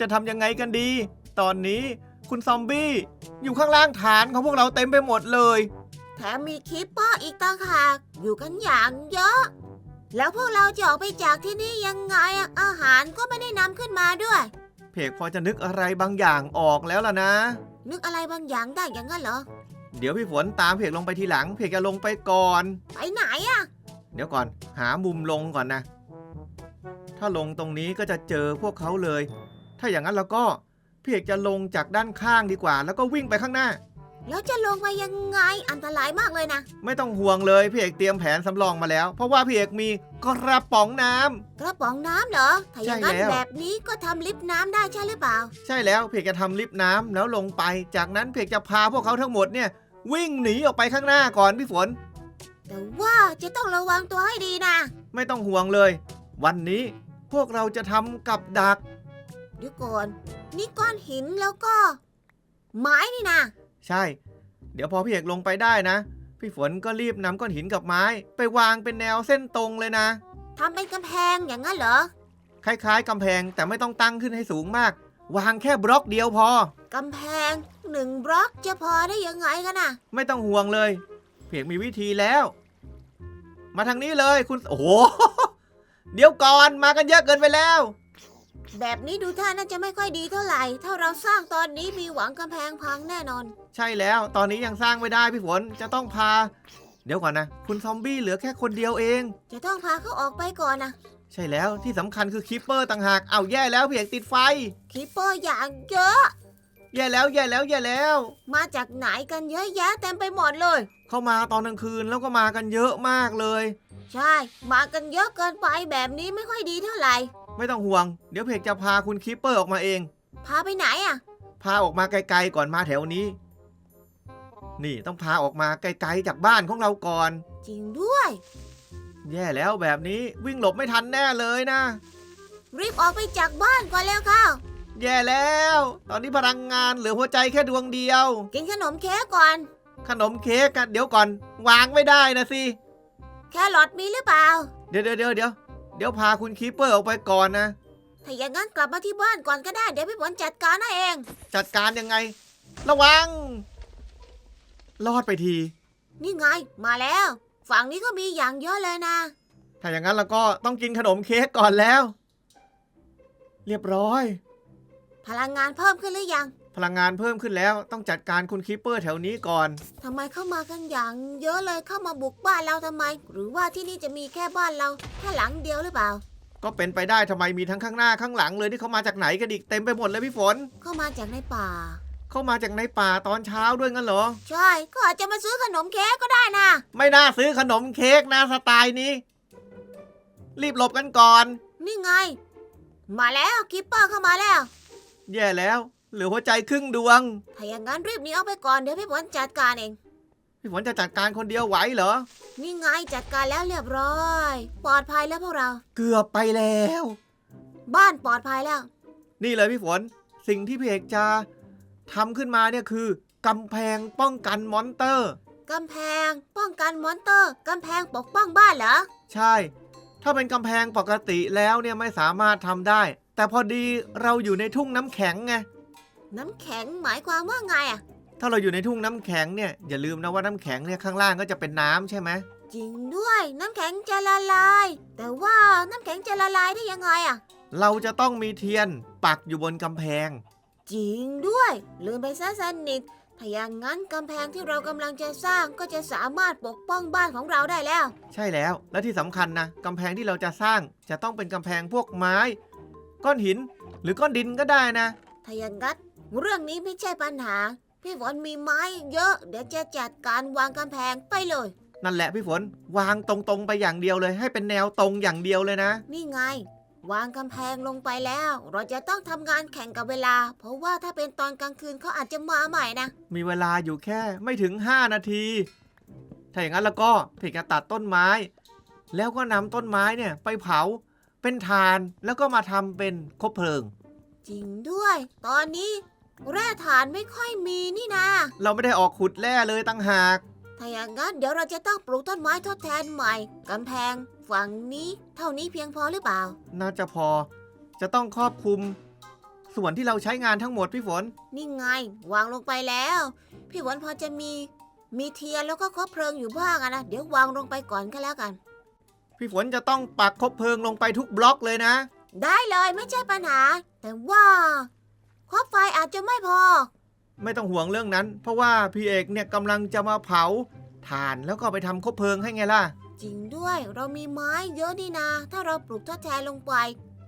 จะทำยังไงกันดี ตอนนี้คุณซอมบี้ อยู่ข้างล่างฐานของพวกเราเต็มไปหมดเลย แถมมีคิปเปอร์อีกต่างหากอยู่กันอย่างเยอะ แล้วพวกเราจะออกไปจากที่นี่ยังไงอะอาหารก็ไม่ได้นำขึ้นมาด้วย เพกพอจะนึกอะไรบางอย่างออกแล้วล่ะนะ นึกอะไรบางอย่างได้อย่างนั้นเหรอ เดี๋ยวพี่ฝนตามเพกลงไปทีหลัง เพกจะลงไปก่อน ไปไหนอะเดี๋ยวก่อนหามุมลงก่อนนะ ถ้าลงตรงนี้ก็จะเจอพวกเขาเลย ถ้าอย่างนั้นเราก็พี่เอกจะลงจากด้านข้างดีกว่า แล้วก็วิ่งไปข้างหน้า แล้วจะลงมายังไงอันตรายมากเลยนะ ไม่ต้องห่วงเลยพี่เอกเตรียมแผนสำรองมาแล้ว เพราะว่าพี่เอกมีกระป๋องน้ำ กระป๋องน้ำเหรอถ้าอย่างนั้นใช่แล้ว แบบนี้ก็ทำลิฟต์น้ำได้ใช่หรือเปล่า ใช่แล้วพี่เอกจะทำลิฟต์น้ำแล้วลงไป จากนั้นพี่เอกจะพาพวกเขาทั้งหมดเนี่ย วิ่งหนีออกไปข้างหน้าก่อนพี่ฝน แต่ว่าจะต้องระวังตัวให้ดีนะ ไม่ต้องห่วงเลย วันนี้พวกเราจะทำกับดัก เดี๋ยวก่อน นี่ก้อนหินแล้วก็ ไม้นี่นะใช่ เดี๋ยวพอพี่เอกลงไปได้นะ พี่ฝนก็รีบนำก้อนหินกับไม้ ไปวางเป็นแนวเส้นตรงเลยนะ ทำเป็นกำแพงอย่างนั้นเหรอคล้ายๆกำแพงแต่ไม่ต้องตั้งขึ้นให้สูงมาก วางแค่บล็อกเดียวพอ กำแพงหนึ่งบล็อกจะพอได้ยังไงกันน่ะ ไม่ต้องห่วงเลยเพียงมีวิธีแล้ว มาทางนี้เลยคุณ โอ้โห เดี๋ยวก่อนมากันเยอะเกินไปแล้ว แบบนี้ดูท่าน่าจะไม่ค่อยดีเท่าไหร่ ถ้าเราสร้างตอนนี้มีหวังกำแพงพังแน่นอน ใช่แล้ว ตอนนี้ยังสร้างไม่ได้พี่ฝนจะต้องพา เดี๋ยวก่อนนะ คุณซอมบี้เหลือแค่คนเดียวเอง จะต้องพาเขาออกไปก่อนนะใช่แล้วที่สำคัญคือคิปเปอร์ต่างหากเอาแย่แล้วพี่เอกติดไฟคิปเปอร์อย่างเยอะ แย่แล้วแย่แล้วแย่แล้ว มาจากไหนกันเยอะแยะเต็มไปหมดเลย เข้ามาตอนกลางคืนแล้วก็มากันเยอะมากเลย ใช่ มากันเยอะเกินไปแบบนี้ไม่ค่อยดีเท่าไหร่ ไม่ต้องห่วง เดี๋ยวเพกจะพาคุณคิปเปอร์ออกมาเอง พาไปไหนอะ พาออกมาไกลๆก่อนมาแถวนี้ นี่ต้องพาออกมาไกลๆจากบ้านของเราก่อน จริงด้วย แย่แล้วแบบนี้วิ่งหลบไม่ทันแน่เลยนะ รีบออกไปจากบ้านก่อนแล้วเข้าแย่แล้ว ตอนนี้พลังงานเหลือหัวใจแค่ดวงเดียว กินขนมเค้กก่อน ขนมเค้กกันเดี๋ยวก่อน วางไม่ได้นะสิ แครอทมีหรือเปล่า เดี๋ยวเดี๋ยวเดี๋ยว เดี๋ยวเดี๋ยวพาคุณคีปเปอร์ออกไปก่อนนะ ถ้าอย่างนั้นกลับมาที่บ้านก่อนก็ได้ เดี๋ยวพี่ฝนจัดการให้เอง จัดการยังไง ระวัง รอดไปที นี่ไงมาแล้ว ฝั่งนี้ก็มีอย่างเยอะเลยนะ ถ้าอย่างนั้นเราก็ต้องกินขนมเค้กก่อนแล้ว เรียบร้อย พลังงานเพิ่มขึ้นหรือยัง พลังงานเพิ่มขึ้นแล้วต้องจัดการคุณคีปเปอร์แถวนี้ก่อน ทำไมเข้ามากันอย่างเยอะเลยเข้ามาบุกบ้านเราทำไม หรือว่าที่นี่จะมีแค่บ้านเราแค่หลังเดียวหรือเปล่า ก็เป็นไปได้ทำไมมีทั้งข้างหน้าข้างหลังเลยที่เขามาจากไหนกันอีกเต็มไปหมดเลยพี่ฝน เข้ามาจากในป่า เข้ามาจากในป่าตอนเช้าด้วยงั้นเหรอ ใช่ก็อาจจะมาซื้อขนมเค้กก็ได้นะไม่น่าซื้อขนมเค้กนะสไตล์นี้ รีบหลบกันก่อน นี่ไง มาแล้วคิปเปอร์เข้ามาแล้ว แย่แล้ว เหลือหัวใจครึ่งดวง ถ้าอย่างนั้นรีบหนีเอาไปก่อนเดี๋ยวพี่ฝนจัดการเอง พี่ฝนจะจัดการคนเดียวไหวเหรอ นี่ไงจัดการแล้วเรียบร้อย ปลอดภัยแล้วพวกเรา เกือบไปแล้ว บ้านปลอดภัยแล้ว นี่เลยพี่ฝน สิ่งที่พี่เอกจะทำขึ้นมาเนี่ยคือกำแพงป้องกันมอนเตอร์ กำแพงป้องกันมอนเตอร์ กำแพงปกป้องบ้านเหรอ ใช่ ถ้าเป็นกำแพงปกติแล้วเนี่ยไม่สามารถทำได้ แต่พอดีเราอยู่ในทุ่งน้ำแข็งไง น้ำแข็งหมายความว่าไงอะถ้าเราอยู่ในทุ่งน้ำแข็งเนี่ยอย่าลืมนะว่าน้ำแข็งเนี่ยข้างล่างก็จะเป็นน้ำใช่ไหมจริงด้วยน้ำแข็งจะละลาย แต่ว่าน้ำแข็งจะละลายได้ยังไงอะเราจะต้องมีเทียนปักอยู่บนกำแพง จริงด้วย ลืมไปซะสนิทถ้าอย่างนั้นกำแพงที่เรากำลังจะสร้างก็จะสามารถปกป้องบ้านของเราได้แล้ว ใช่แล้ว และที่สำคัญนะกำแพงที่เราจะสร้างจะต้องเป็นกำแพงพวกไม้ ก้อนหินหรือก้อนดินก็ได้นะ ถ้าอย่างนั้น เรื่องนี้ไม่ใช่ปัญหา พี่ฝนมีไม้เยอะ เดี๋ยวจะจัดการวางกำแพงไปเลย นั่นแหละพี่ฝนวางตรงๆไปอย่างเดียวเลย ให้เป็นแนวตรงอย่างเดียวเลยนะ นี่ไง วางกำแพงลงไปแล้ว เราจะต้องทำงานแข่งกับเวลา เพราะว่าถ้าเป็นตอนกลางคืนเขาอาจจะมาใหม่นะ มีเวลาอยู่แค่ไม่ถึง 5 นาที ถ้าอย่างนั้นแล้วก็พี่จะตัดต้นไม้ แล้วก็นำต้นไม้เนี่ยไปเผาเป็นฐานแล้วก็มาทำเป็นคบเพลิง จริงด้วย ตอนนี้ แร่ฐานไม่ค่อยมีนี่นาเราไม่ได้ออกขุดแร่เลยตั้งหาก ถ้าอย่างนั้นเดี๋ยวเราจะต้องปลูกต้นไม้ทดแทนใหม่กำแพงฝั่งนี้ เท่านี้เพียงพอหรือเปล่า น่าจะพอ จะต้องครอบคลุม ส่วนที่เราใช้งานทั้งหมดพี่ฝน นี่ไง วางลงไปแล้ว พี่ฝนพอจะมีมีเทียนแล้วก็คบเพลิงอยู่บ้างอะนะเดี๋ยววางลงไปก่อนก็แล้วกัน พี่ฝนจะต้องปักคบเพลิงลงไปทุกบล็อกเลยนะ ได้เลยไม่ใช่ปัญหา แต่ว่า คบไฟอาจจะไม่พอ ไม่ต้องห่วงเรื่องนั้น เพราะว่าพี่เอกเนี่ยกำลังจะมาเผาถ่านแล้วก็ไปทำคบเพลิงให้ไงล่ะ จริงด้วยเรามีไม้เยอะนี่นาถ้าเราปลูกทดแทนลงไป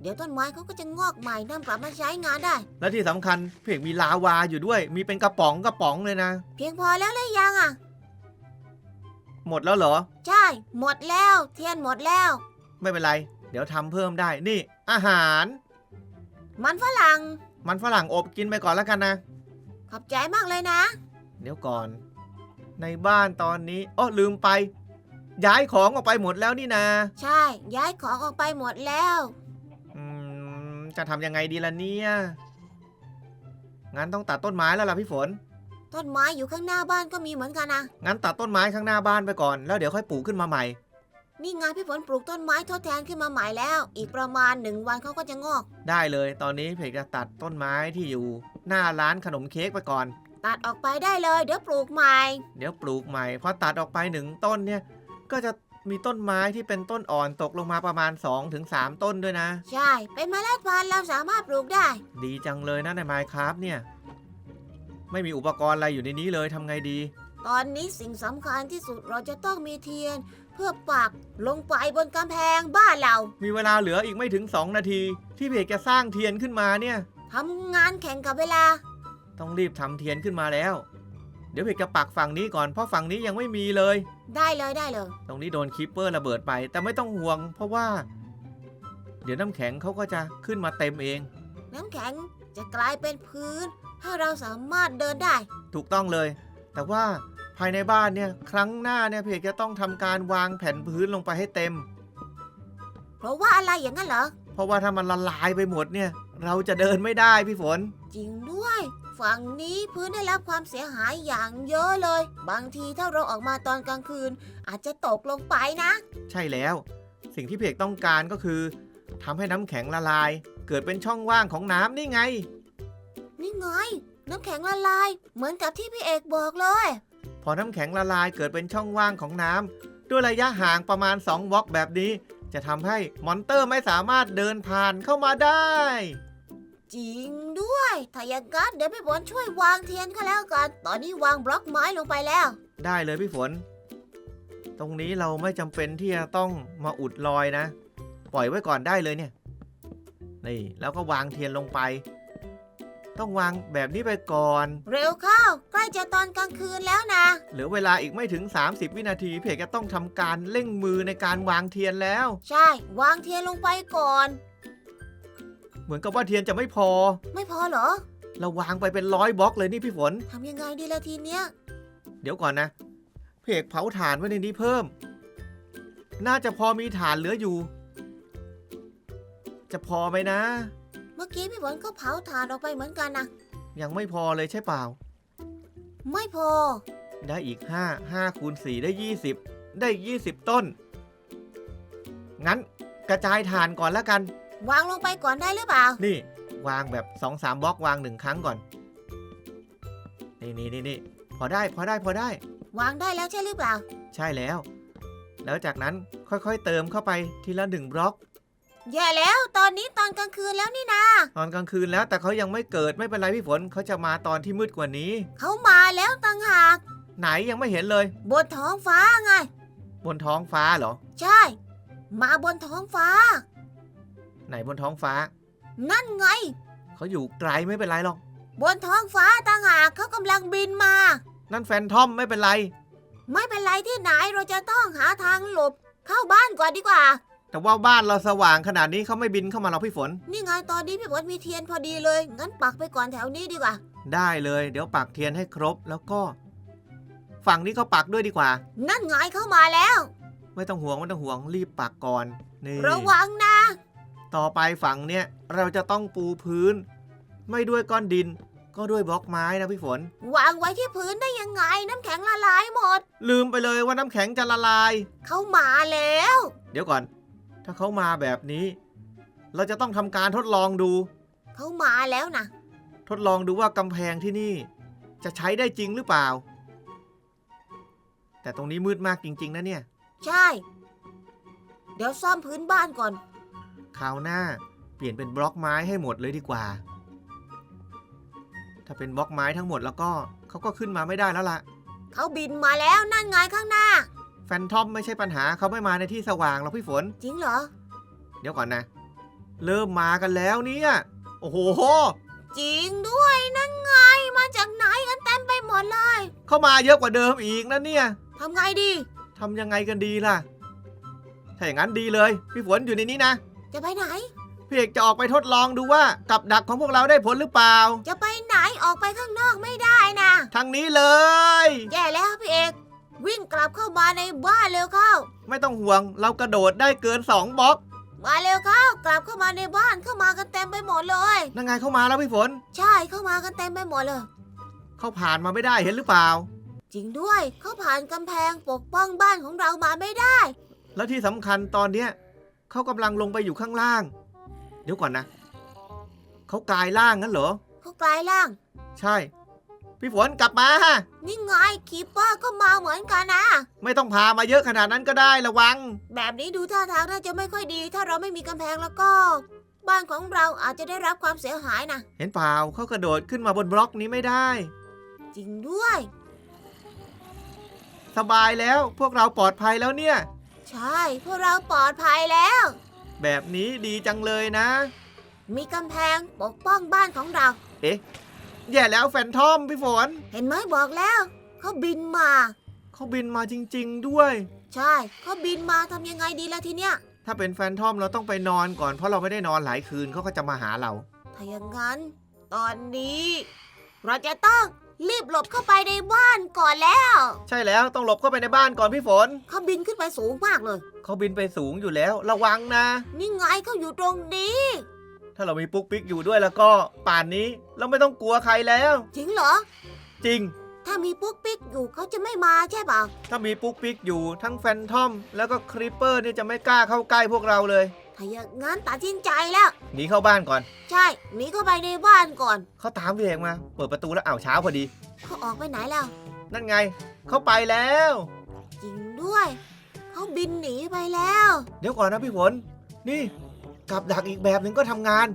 เดี๋ยวต้นไม้เขาก็จะงอกใหม่นำกลับมาใช้งานได้ และที่สำคัญพี่เอกมีลาวาอยู่ด้วย มีเป็นกระป๋องกระป๋องเลยนะ เพียงพอแล้วหรือยังอะ หมดแล้วเหรอ ใช่ หมดแล้ว เทียนหมดแล้ว ไม่เป็นไร เดี๋ยวทำเพิ่มได้นี่ อาหาร มันฝรั่ง มันฝรั่งอบกินไปก่อนแล้วกันนะ ขอบใจมากเลยนะ เดี๋ยวก่อน ในบ้านตอนนี้อ้อลืมไป ย้ายของออกไปหมดแล้วนี่นา ใช่ ย้ายของออกไปหมดแล้ว อืม จะทำยังไงดีล่ะเนี่ย งั้นต้องตัดต้นไม้แล้วล่ะพี่ฝน ต้นไม้อยู่ข้างหน้าบ้านก็มีเหมือนกันนะ งั้นตัดต้นไม้ข้างหน้าบ้านไปก่อน แล้วเดี๋ยวค่อยปลูกขึ้นมาใหม่ นี่ไงพี่ฝนปลูกต้นไม้ทดแทนขึ้นมาใหม่แล้ว อีกประมาณหนึ่งวันเขาก็จะงอก ได้เลย ตอนนี้เพกจะตัดต้นไม้ที่อยู่ หน้าร้านขนมเค้กไปก่อน ตัดออกไปได้เลยเดี๋ยวปลูกใหม่ เดี๋ยวปลูกใหม่พอตัดออกไปหนึ่งต้นเนี่ย ก็จะมีต้นไม้ที่เป็นต้นอ่อนตกลงมาประมาณ 2-3 ต้นด้วยนะ ใช่ เป็นเมล็ดพันธุ์เราสามารถปลูกได้ ดีจังเลยนะในไมค์ครับเนี่ย ไม่มีอุปกรณ์อะไรอยู่ในนี้เลยทำไงดี ตอนนี้สิ่งสำคัญที่สุดเราจะต้องมีเทียน เพื่อปักลงไปบนกำแพงบ้านเรา มีเวลาเหลืออีกไม่ถึง 2 นาที ที่เพกจะสร้างเทียนขึ้นมาเนี่ย ทำงานแข่งกับเวลา ต้องรีบทำเทียนขึ้นมาแล้ว เดี๋ยวเพกจะปักฝั่งนี้ก่อนเพราะฝั่งนี้ยังไม่มีเลย ได้เลยได้เลย ตรงนี้โดนคิปเปอร์ระเบิดไป แต่ไม่ต้องห่วง เพราะว่า เดี๋ยวน้ำแข็งเขาก็จะขึ้นมาเต็มเอง น้ำแข็งจะกลายเป็นพื้น ให้เราสามารถเดินได้ ถูกต้องเลย แต่ว่า ภายในบ้านเนี่ยครั้งหน้าเนี่ยเพกจะต้องทำการวางแผ่นพื้นลงไปให้เต็ม เพราะว่าอะไรอย่างนั้นเหรอ เพราะว่าถ้ามันละลายไปหมดเนี่ย เราจะเดินไม่ได้พี่ฝน จริงด้วย ฝั่งนี้พื้นได้รับความเสียหายอย่างเยอะเลย บางทีถ้าเราออกมาตอนกลางคืน อาจจะตกลงไปนะ ใช่แล้ว สิ่งที่เพกต้องการก็คือทำให้น้ำแข็งละลาย เกิดเป็นช่องว่างของน้ำนี่ไง นี่ไง น้ำแข็งละลาย เหมือนกับที่พี่เอกบอกเลย พอน้ำแข็งละลายเกิดเป็นช่องว่างของน้ำด้วยระยะห่างประมาณ 2 วอกแบบนี้ จะทำให้มอนเตอร์ไม่สามารถเดินผ่านเข้ามาได้ จริงด้วย ถ้าอย่างนั้นเดี๋ยวพี่ฝนช่วยวางเทียนก็แล้วกัน ตอนนี้วางบล็อกไม้ลงไปแล้ว ได้เลยพี่ฝน ตรงนี้เราไม่จำเป็นที่จะต้องมาอุดรอยนะ ปล่อยไว้ก่อนได้เลยเนี่ย นี่แล้วก็วางเทียนลงไป ต้องวางแบบนี้ไปก่อน เร็วเข้า ใกล้จะตอนกลางคืนแล้วนะ เหลือเวลาอีกไม่ถึง 30 วินาทีเพจก็ต้องทำการเร่งมือในการวางเทียนแล้ว ใช่ วางเทียนลงไปก่อน เหมือนกับว่าเทียนจะไม่พอ ไม่พอเหรอ เราวางไปเป็นร้อยบล็อกเลยนี่พี่ฝนทำยังไงดีละทีเนี้ย เดี๋ยวก่อนนะ เพจเผาถ่านไว้ในนี้เพิ่ม น่าจะพอมีถ่านเหลืออยู่ จะพอไหมนะ เมื่อกี้พี่ฝนก็เผาถ่านออกไปเหมือนกันนะยังไม่พอเลยใช่เปล่า ไม่พอ ได้อีก 5 5คูณ4ได้ 20 ได้ 20 ต้น งั้นกระจายฐานก่อนแล้วกัน วางลงไปก่อนได้หรือเปล่า นี่วางแบบ 2-3บล็อกวางหนึ่งครั้งก่อน นี่นี่นี่นี่พอได้พอได้พอได้ วางได้แล้วใช่หรือเปล่า ใช่แล้ว แล้วจากนั้นค่อยๆเติมเข้าไปทีละหนึ่งบล็อก แย่แล้วตอนนี้ตอนกลางคืนแล้วนี่นะตอนกลางคืนแล้วแต่เขายังไม่เกิดไม่เป็นไรพี่ฝนเขาจะมาตอนที่มืดกว่านี้ เขามาแล้วต่างหากไหนยังไม่เห็นเลย บนท้องฟ้าไง บนท้องฟ้าเหรอ ใช่ มาบนท้องฟ้า ไหนบนท้องฟ้า นั่นไง เขาอยู่ไกลไม่เป็นไรหรอก บนท้องฟ้าต่างหากเขากำลังบินมา นั่นแฟนทอมไม่เป็นไร ไม่เป็นไรที่ไหนเราจะต้องหาทางหลบ เข้าบ้านก่อนดีกว่า แต่ว่าบ้านเราสว่างขนาดนี้เขาไม่บินเข้ามาหรอกพี่ฝน นี่ไงตอนนี้พี่ฝนมีเทียนพอดีเลย งั้นปักไปก่อนแถวนี้ดีกว่า ได้เลย เดี๋ยวปักเทียนให้ครบแล้วก็ ฝั่งนี้ก็ปักด้วยดีกว่า นั่นไงเข้ามาแล้ว ไม่ต้องห่วงไม่ต้องห่วงรีบปักก่อนนี่ระวังนะ ต่อไปฝั่งเนี้ยเราจะต้องปูพื้น ไม่ด้วยก้อนดิน ก็ด้วยบล็อกไม้นะพี่ฝน วางไว้ที่พื้นได้ยังไงน้ำแข็งละลายหมด ลืมไปเลยว่าน้ำแข็งจะละลาย เข้ามาแล้ว เดี๋ยวก่อน ถ้าเขามาแบบนี้ เราจะต้องทำการทดลองดู เขามาแล้วนะ ทดลองดูว่ากำแพงที่นี่ จะใช้ได้จริงหรือเปล่า แต่ตรงนี้มืดมากจริง ๆ นะเนี่ย ใช่ เดี๋ยวซ่อมพื้นบ้านก่อน คราวหน้าเปลี่ยนเป็นบล็อกไม้ให้หมดเลยดีกว่า ถ้าเป็นบล็อกไม้ทั้งหมดแล้วก็เขาก็ขึ้นมาไม่ได้แล้วล่ะ เขาบินมาแล้วนั่นไงข้างหน้า แฟนทอมไม่ใช่ปัญหาเขาไม่มาในที่สว่างหรอกพี่ฝน จริงเหรอ เดี๋ยวก่อนนะ เริ่มมากันแล้วเนี่ย โอ้โห จริงด้วยนั่นไง มาจากไหนกันเต็มไปหมดเลยเข้ามาเยอะกว่าเดิมอีกนะเนี่ยทำไงดี ทำยังไงกันดีล่ะ ถ้าอย่างนั้นดีเลย พี่ฝนอยู่ในนี้นะ จะไปไหน พี่เอกจะออกไปทดลองดูว่ากับดักของพวกเราได้ผลหรือเปล่า จะไปไหนออกไปข้างนอกไม่ได้นะ ทางนี้เลย แย่แล้วพี่เอก วิ่งกลับเข้ามาในบ้านเร็วเข้า ไม่ต้องห่วงเรากระโดดได้เกิน 2บล็อก มาเร็วเข้ากลับเข้ามาในบ้านเข้ามากันเต็มไปหมดเลย นั่งไงเข้ามาแล้วพี่ฝน ใช่เข้ามากันเต็มไปหมดเลย เขาผ่านมาไม่ได้เห็นหรือเปล่า จริงด้วยเขาผ่านกำแพงปกป้องบ้านของเรามาไม่ได้ แล้วที่สำคัญตอนเนี้ยเขากำลังลงไปอยู่ข้างล่าง เดี๋ยวก่อนนะเขากลายร่างงั้นเหรอเขากลายร่าง ใช่ พี่ฝนกลับมานี่ไงคีปเปอร์ก็มาเหมือนกันนะ ไม่ต้องพามาเยอะขนาดนั้นก็ได้ระวัง แบบนี้ดูท่าทางน่าจะไม่ค่อยดี ถ้าเราไม่มีกำแพงแล้วก็ บ้านของเราอาจจะได้รับความเสียหายนะ เห็นเปล่าเขากระโดดขึ้นมาบนบล็อกนี้ไม่ได้ จริงด้วย สบายแล้วพวกเราปลอดภัยแล้วเนี่ย ใช่ พวกเราปลอดภัยแล้ว แบบนี้ดีจังเลยนะ มีกำแพงปกป้องบ้านของเรา แย่แล้วแฟนทอมพี่ฝนเห็นไหมบอกแล้วเขาบินมา เขาบินมาจริง ๆ ด้วย ใช่เขาบินมาทำยังไงดีล่ะทีเนี้ย ถ้าเป็นแฟนทอมเราต้องไปนอนก่อนเพราะเราไม่ได้นอนหลายคืนเขาก็จะมาหาเรา ถ้าอย่างนั้น ตอนนี้ เราจะต้องรีบหลบเข้าไปในบ้านก่อนแล้ว ใช่แล้วต้องหลบเข้าไปในบ้านก่อนพี่ฝนเขาบินขึ้นไปสูงมากเลย เขาบินไปสูงอยู่แล้ว ระวังนะ นี่ไงเขาอยู่ตรงนี้ ถ้าเรามีปุ๊กปิ๊กอยู่ด้วยแล้วก็ป่านนี้เราไม่ต้องกลัวใครแล้ว จริงเหรอ จริง ถ้ามีปุ๊กปิ๊กอยู่เขาจะไม่มาใช่เปล่าถ้ามีปุ๊กปิ๊กอยู่ทั้งแฟนทอม แล้วก็คริปเปอร์เนี่ยจะไม่กล้าเข้าใกล้พวกเราเลยถ้าอย่างนั้นตัดสินใจแล้ว หนีเข้าบ้านก่อน ใช่หนีเข้าไปในบ้านก่อน เขาตามพี่เอกมา เปิดประตูแล้วอ้าวเช้าพอดี เขาออกไปไหนแล้ว นั่นไง เขาไปแล้ว จริงด้วย เขาบินหนีไปแล้ว เดี๋ยวก่อนนะพี่ฝนนี่ กับดักอีกแบบหนึ่งก็ทำงาน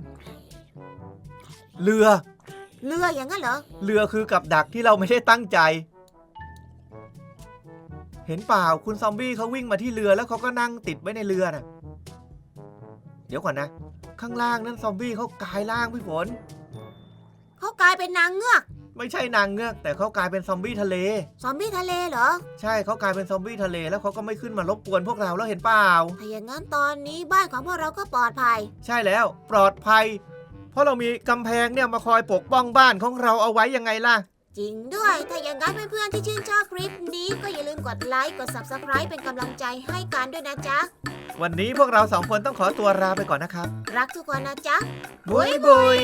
เรือ เรืออย่างนั้นเหรอ เรือคือกับดักที่เราไม่ได้ตั้งใจ เห็นเปล่าคุณซอมบี้เขาวิ่งมาที่เรือแล้วเขาก็นั่งติดไว้ในเรือน่ะ เดี๋ยวก่อนนะ ข้างล่างนั่นซอมบี้เขากลายร่างพี่ฝน เขากลายเป็นนางเงือก ไม่ใช่นางเงือก แต่เขากลายเป็นซอมบี้ทะเล ซอมบี้ทะเลเหรอ ใช่เขากลายเป็นซอมบี้ทะเลแล้วเขาก็ไม่ขึ้นมารบกวนพวกเราแล้วเห็นเปล่า ถ้าอย่างนั้นตอนนี้บ้านของพวกเราก็ปลอดภัย ใช่แล้วปลอดภัย เพราะเรามีกำแพงเนี่ยมาคอยปกป้องบ้านของเราเอาไว้ยังไงล่ะ จริงด้วย ถ้าอย่างนั้นเพื่อนๆที่ชื่นชอบคลิปนี้ก็อย่าลืมกดไลค์ กด Subscribe เป็นกำลังใจให้กันด้วยนะจ๊ะ วันนี้พวกเราสองคนต้องขอตัวลาไปก่อนนะครับ รักทุกคนนะจ๊ะ บุยบุย